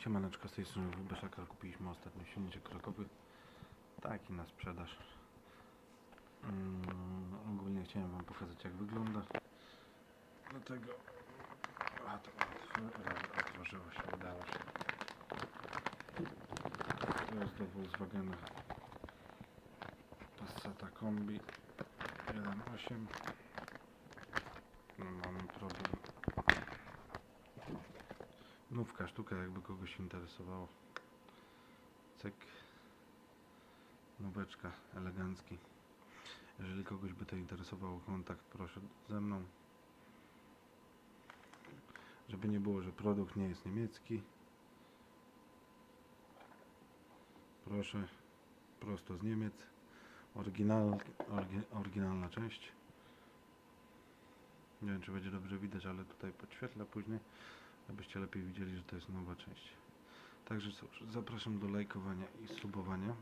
Siemaneczko, z tej strony Wybeszaka kupiliśmy ostatnio silniczek krokowy. Taki na sprzedaż. Mm, ogólnie chciałem wam pokazać jak wygląda. Dlatego... A to otw- otworzyło się, udało się. To jest do Volkswagena Passata Kombi 1.8 Nówka sztuka, jakby kogoś interesowało. Cyk. Nóweczka, elegancki. Jeżeli kogoś by to interesowało, kontakt proszę ze mną. Żeby nie było, że produkt nie jest niemiecki. Proszę, prosto z Niemiec. Oryginal, orgi, oryginalna część. Nie wiem, czy będzie dobrze widać, ale tutaj podświetlę później abyście lepiej widzieli, że to jest nowa część. Także cóż, zapraszam do lajkowania i subowania.